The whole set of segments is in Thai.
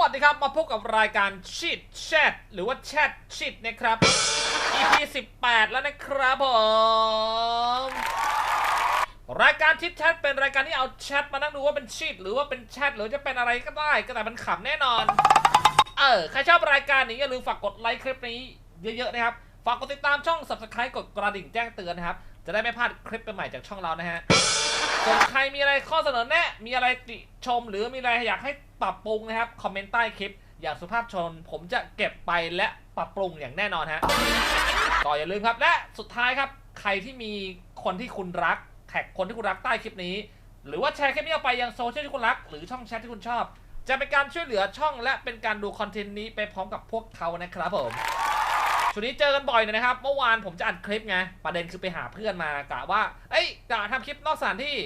วัสดีครับ มาพบกับรายการชิดแชทหรือว่าแชทชิดนะครับ EP 18 แล้วนะครับผม รายการชิดแชทเป็นรายการที่เอาแชทมานั่งดูว่าเป็นชิดหรือว่าเป็นแชทหรือจะเป็นอะไรก็ได้ ก็แต่มันขำแน่นอน เออ ใครชอบรายการนี้อย่าลืมฝากกดไลค์คลิปนี้เยอะๆนะครับ ฝากกดติดตามช่อง subscribe กดกระดิ่งแจ้งเตือนนะครับ จะได้ไม่พลาดคลิปใหม่ๆจากช่องเรานะฮะ ส่วนใครมีอะไรข้อเสนอแนะ มีอะไรติชมหรือมีอะไรอยากให้ปรับปรุงนะครับ คอมเมนต์ใต้คลิป อย่างสุภาพชน ผมจะเก็บไปและปรับปรุงอย่างแน่นอนฮะก็อย่าลืมครับ และสุดท้ายครับ ใครที่มีคนที่คุณรัก แท็กคนที่คุณรักใต้คลิปนี้ หรือว่าแชร์คลิปนี้ออกไปยังโซเชียลที่คุณรัก หรือช่องแชทที่คุณชอบ จะเป็นการช่วยเหลือช่องและเป็นการดูคอนเทนต์นี้ไปพร้อมกับพวกเขานะครับผม ช่วงนี้เจอกันบ่อยเลยนะครับ เมื่อวานผมจะอัดคลิปไง ประเด็นคือไปหาเพื่อนมากะว่า เอ้ยกะทำคลิปนอกสถานที่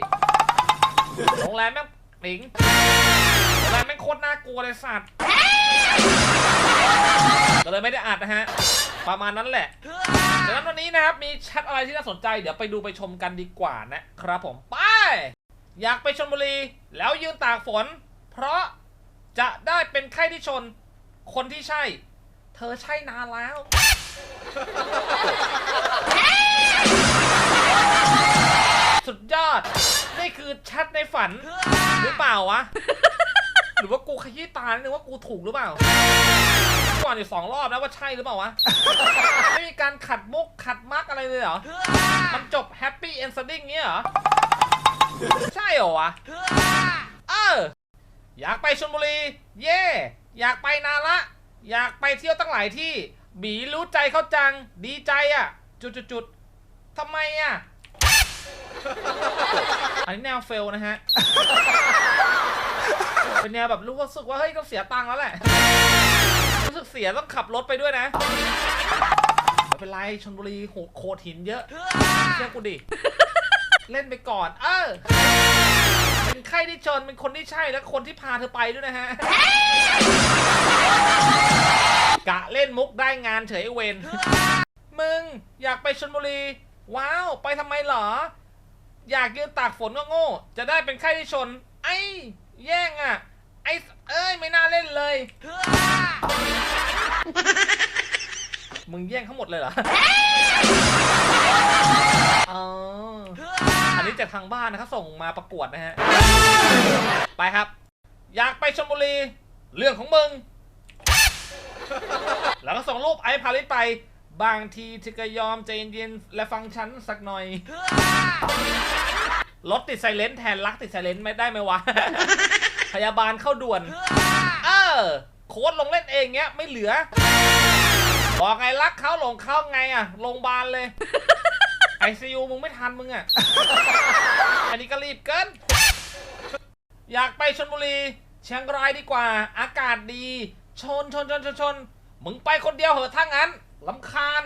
โรงแรมแม่งหนิงโรงแรมแม่งโคตรน่ากลัวเลยสัตว์ก็เลยไม่ได้อัดนะฮะ ประมาณนั้นแหละดังนั้นวันนี้นะครับ มีแชทอะไรที่น่าสนใจ เดี๋ยวไปดูไปชมกันดีกว่านะครับผม ไป อยากไปชนบุรี แล้วยืนตากฝน เพราะจะได้เป็นไข้ที่ชน คนที่ใช่ เธอใช่นานแล้ว สุดยอด นี่คือแชทในฝัน หรือเปล่าวะ หรือว่ากูขยี้ตาหรือว่ากูถูกหรือเปล่าก่อนอยู่สองรอบนะว่าใช่หรือเปล่าวะ ไม่มีการขัดมุกขัดมักอะไรเลยเหรอ มันจบแฮปปี้เอนด์ดิ้งเงี้ยเหรอ ใช่เหรอวะ เออ อยากไปชลบุรี เย่ อยากไปนาละ อยากไปเที่ยวตั้งหลายที่ บีรู้ใจเขาจัง ดีใจอะ จุดจุดจุดทำไมอะ อันนี้แนวเฟลนะฮะ เป็นแนวแบบรู้สึกว่า เฮ้ยต้องเสียตังค์แล้วแหละ รู้สึกเสียต้องขับรถไปด้วยนะไม่เป็นไรชนบุรีโหโคดหินเยอะ เชื่อกูดิ เล่นไปก่อน เออเป็นใครที่ชนเป็นคนที่ใช่และคนที่พาเธอไปด้วยนะฮะ กะเล่นมุกได้งานเฉยไอ้เวน มึงอยากไปชนบุรี ว้าว ไปทำไมเหรอ อยากยืนตากฝนก็โง่ จะได้เป็นไข้ที่ชน ไอ้แย่งอะ ไอ้เอ้ยไม่น่าเล่นเลย มึงแย่งทั้งหมดเลยเหรออ๋ออันนี้จากทางบ้านนะครับส่งมาประกวดนะฮะ ไปครับ อยากไปชลบุรี เรื่องของมึง แล้วก็ส่งรูปไอ้พาริสไป บางทีเธอก็ยอมใจเย็นๆและฟังฉันสักหน่อย รถติดไซเลนต์แทนรักติดไซเลนต์ไม่ได้ไหมวะ พยาบาลเข้าด่วน เออ โค้ดลงเล่นเองเงี้ยไม่เหลือ บอกไงรักเขาหลงเขาไงอะโรงพยาบาลเลยไอซียูมึงไม่ทันมึงอะอันนี้ก็รีบเกิน อยากไปชลบุรีเชียงรายดีกว่า อากาศดี ชนชนชนชนชนมึงไปคนเดียวเหอะถ้างั้นลำคาญ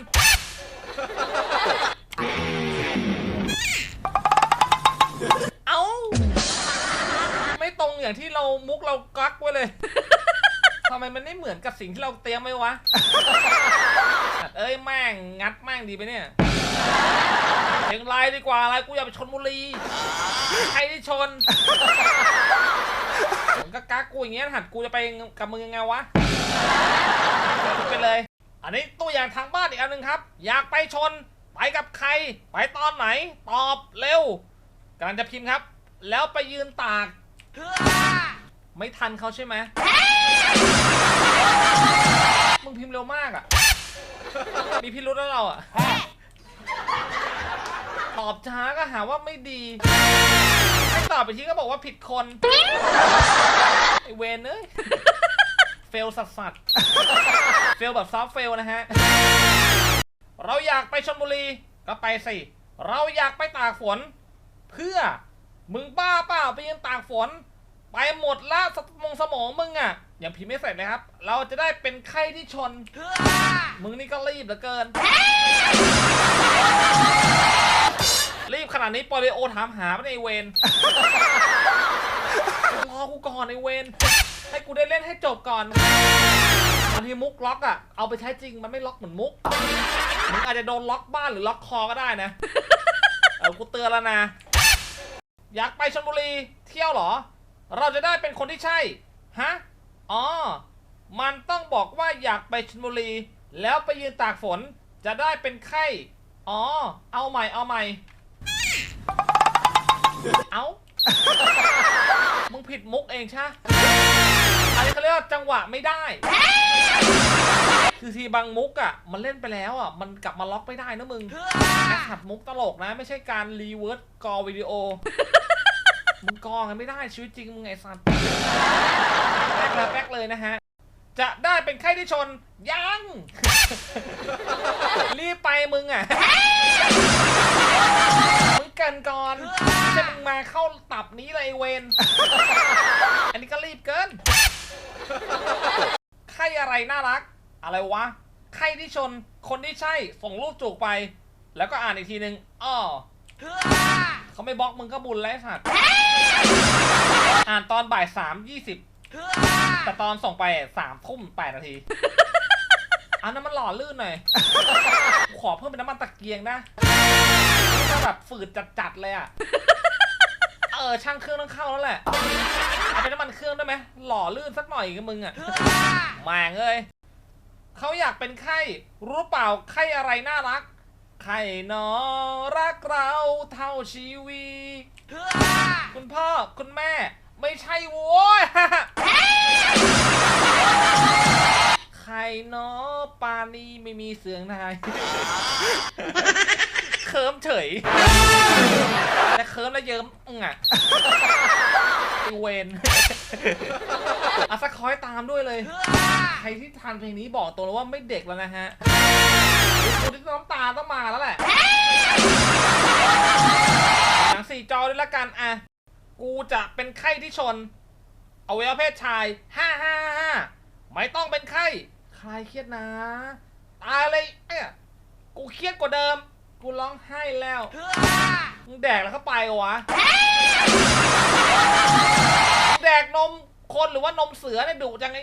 เอาไม่ตรงอย่างที่เรามุกเรากักไว้เลย ทำไมมันไม่เหมือนกับสิ่งที่เราเตรียมไว้วะ เอ้ยแม่งงัดแม่งดีไปเนี่ยเชียงรายดีกว่าอะไรกูอยากไปชนบุรี ใครที่ชนผม ก็กักกูอย่างเงี้ยหัดกูจะไปกับมึงยังไงวะไปเลย อันนี้ตัวอย่างทางบ้านอีกอันหนึ่งครับ อยากไปชน ไปกับใคร ไปตอนไหน ตอบเร็วกำลังจะพิมพ์ครับ แล้วไปยืนตาก ไม่ทันเขาใช่ไหมมึงพิมพ์เร็วมากอะ มีพิรุธแล้วเราอะ ตอบช้าก็หาว่าไม่ดีให้ตอบไปทีก็บอกว่าผิดคน ไอเวนเอ้ย เฟลสัสสัสเฟลแบบซอฟเฟลนะฮะ เราอยากไปชลบุรีก็ไปสิ เราอยากไปตากฝน เพื่อมึงบ้าเปล่าไปยืนตากฝน ไปหมดละสมองสมองมึงอะยังพิมพ์ไม่เสร็จนะครับ เราจะได้เป็นไข้ที่ชน มึงนี่ก็รีบเหลือเกิน รีบขนาดนี้ปอลิโอถามหาไม่ไอเวนรอกูก่อนไอเวนให้กูได้เล่นให้จบก่อนบางทีมุกล็อกอะ เอาไปใช้จริงมันไม่ล็อกเหมือนมุก มึงอาจจะโดนล็อกบ้านหรือล็อกคอก็ได้นะ เออกูเตือนแล้วนะ อยากไปชลบุรี เที่ยวเหรอ เราจะได้เป็นคนที่ใช่ ฮะ อ๋อ มันต้องบอกว่าอยากไปชลบุรี แล้วไปยืนตากฝน จะได้เป็นไข้ อ๋อ เอาใหม่ เอาใหม่ เอามึงผิดมุกเองใช่ปะอันนี้เขาเรียกว่าจังหวะไม่ได้ คือทีบางมุกอะ มันเล่นไปแล้วอะ มันกลับมาล็อกไม่ได้นะมึงไอ้ขัดมุกตลกนะ ไม่ใช่การรีเวิร์สกอวิดีโอ มึงกอกันไม่ได้ชีวิตจริงมึงไอ้สัตว์แป๊กเลยแป๊กเลยนะฮะจะได้เป็นไข้ที่ชนยัง รีบไปมึงอะ มึงเกันก่อนไม่ใช่มึงมาเข้าตับนี้เลยไอ้เวนอันนี้ก็รีบเกินไข้อะไรน่ารัก อะไรวะไข้ที่ชน คนที่ใช่ ส่งรูปจูกไป แล้วก็อ่านอีกทีนึงอ้อเขาไม่บล็อกมึงก็บุญแล้วไอ้สัตว์อ่านตอนบ่ายสามยี่สิบแต่ตอนส่งไปสามทุ่มแปดนาที อันนั้นมันหล่อลื่นหน่อยข อเพิ่มเป็นน้ำมันตะเกียงนะนี่ก็แบบฝืดจัดๆเลยอะ เออช่างเครื่องต้องเข้าแล้วแหละ เอาเป็นน้ำมันเครื่องได้ไหมหล่อลื่นสักหน่อยกับมึงอะแม่งเอ้ยเขาอยากเป็นไข้รู้เปล่าไข้อะไรน่ารัก ไข้หนอรักเราเท่าชีวิตคุณพ่อคุณแม่ไม่ใช่โว้ยใครเนาะ ปานีไม่มีเสียงนายเคิมเฉยแต่เคิมแล้วเยิ้มอะไอเวนอาสักคอยตามด้วยเลย ใครที่ทันเพลงนี้บอกตัวเลยว่าไม่เด็กแล้วนะฮะคุณที่น้ำตาต้องมาแล้วแหละหนังสี่จอด้วยละกันอะ กูจะเป็นไข้ที่ชน เอวัยวะเพศชายห้าห้าห้าไม่ต้องเป็นไข้ายเครียดนะ ตายเลยเอ้ยกูเครียดกว่าเดิม กูร้องไห้แล้วมึงแดกแล้วเข้าไปวะแดกนมคนหรือว่านมเสือเนี่ยดุจังไง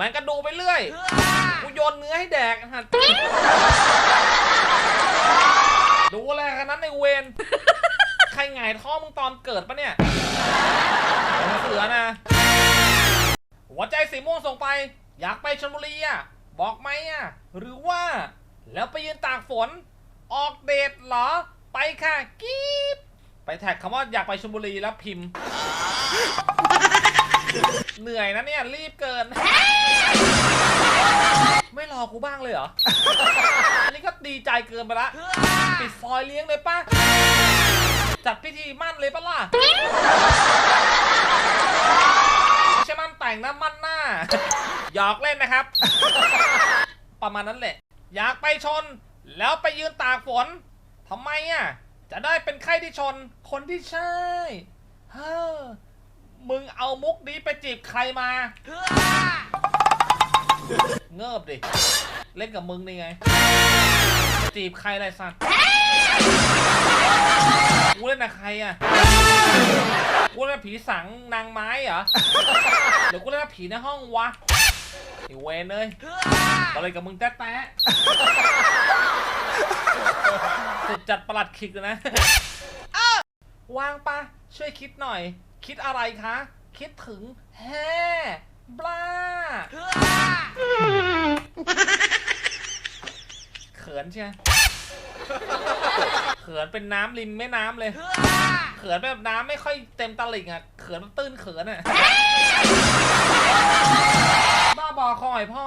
มันก็ดูไปเรื่อย กูโยนเนื้อให้แดกฮะดูอะไรขนาดในเวนใครหงายท้องมึงตอนเกิดปะเนี่ย เสือนะ หัวใจสีม่วงส่งไป อยากไปชลบุรีอะ บอกไหมอะ หรือว่า แล้วไปยืนตากฝน ออกเดทเหรอ ไปค่ะกรี๊ดไปแท็กคำว่าอยากไปชลบุรีแล้วพิมพ์ เหนื่อยนะเนี่ย รีบเกิน ไม่รอกูบ้างเลยเหรอ อันนี้ก็ดีใจเกินไปละ ปิดซอยเลี้ยงเลยปะจัดพิธีมั่นเลยปะล่ะไม่ใช่มั่นแต่งนะมั่นหน้า หยอกเล่นนะครับ ประมาณนั้นแหละ อยากไปชน แล้วไปยืนตากฝนทำไมอะ จะได้เป็นไข้ที่ชน คนที่ใช่เฮ้อมึงเอามุกนี้ไปจีบใครมา เงิบดิ เล่นกับมึงนี่ไง จีบใครไรสัตว์กูเล่นกับใครอะกูเล่นกับผีสังนางไม้เหรอเดี๋ยวกูเล่นกับผีในห้องวะ ไอเวนเลยอะไรกับมึงแต๊ะๆสุดจัดประหลัดขิกเลยนะวางปะช่วยคิดหน่อย คิดอะไรคะ คิดถึงแฮ่บลาเขินใช่ไหมเขินเป็นน้ำริมแม่น้ำเลย เขินแบบน้ำไม่ค่อยเต็มตลิ่งอะ เขินตื้นเขินอะ บอคอยพ่อ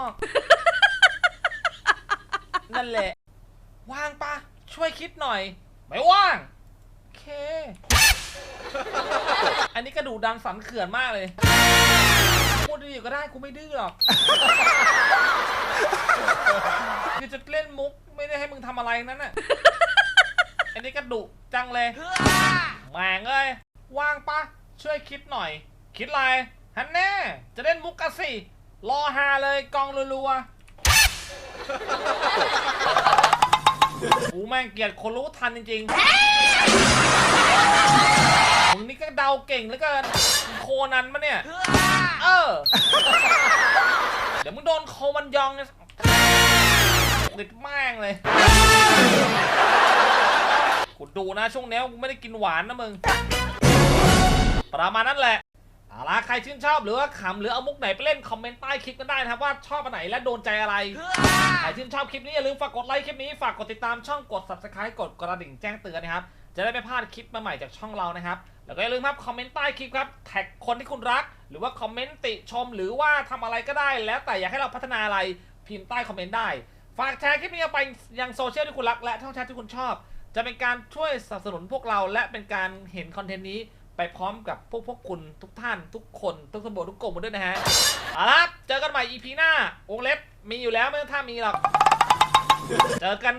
นั่นแหละ ว่างปะช่วยคิดหน่อย ไม่ว่าง โอเค อันนี้กระดูดันสันเขื่อนมากเลยพูดดีก็ได้กูไม่ดื้อหรอกคือจะเล่นมุกไม่ได้ให้มึงทำอะไรนั้นน่ะ อันนี้กระดุจังเลยแหม่งเอ้ยว่างปะช่วยคิดหน่อย คิดอะไรฮันแน่ จะเล่นมุกกันสิ รอฮาเลยกองรัวๆกูแม่งเกลียดคนรู้ทันจริงๆมึงนี่ก็เดาเก่งเหลือเกินโคนันมะเนี่ย เออ เดี๋ยวมึงโดนโคมันยองเนี่ยติดแม่งเลยกูดูนะช่วงนี้กูไม่ได้กินหวานนะมึง ประมาณนั้นแหละ เอเอาล่ะใครชื่นชอบหรือว่าขำหรือเอามุกไหนไปเล่นคอมเมนต์ใต้คลิปกันได้นะครับว่าชอบอันไหนและโดนใจอะไร ใครชื่นชอบคลิปนี้อย่าลืมฝากกดไลค์คลิปนี้ฝากกดติดตามช่องกด subscribe กดกระดิ่งแจ้งเตือนนะครับ จะได้ไม่พลาดคลิปใหม่ๆจากช่องเรานะครับ แล้วก็อย่าลืมครับคอมเมนต์ใต้คลิปครับแท็กคนที่คุณรัก หรือว่าคอมเมนต์ติชมหรือว่าทำอะไรก็ได้ แล้วแต่อยากให้เราพัฒนาอะไรพิมพ์ใต้คอมเมนต์ได้ ฝากแชร์คลิปนี้ไปยังโซเชียลที่คุณรักและช่องแชทที่คุณชอบ จะเป็นการช่วยสนับสนุนพวกเราและเป็นการเห็นคอนเทนต์นี้ ไปพร้อมกับพวกพวกคุณทุกท่านทุกคนทุกสมบูรณ์ทุกกลุ่มด้วยนะฮะเอาละครับเจอกันใหม่ EP หน้าวงเล็บมีอยู่แล้วไม่ต้องท่ามีหรอกเจอกัน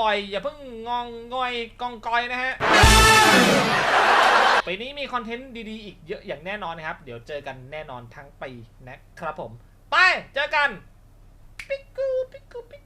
บ่อยๆ อย่าเพิ่งงองงอยกองกอยนะฮะปีนี้มีคอนเทนต์ดีๆ อีกเยอะอย่างแน่นอนนะครับ เดี๋ยวเจอกันแน่นอนทั้งปีนะครับผม ไป เจอกัน ปิกกูปิกกูปิก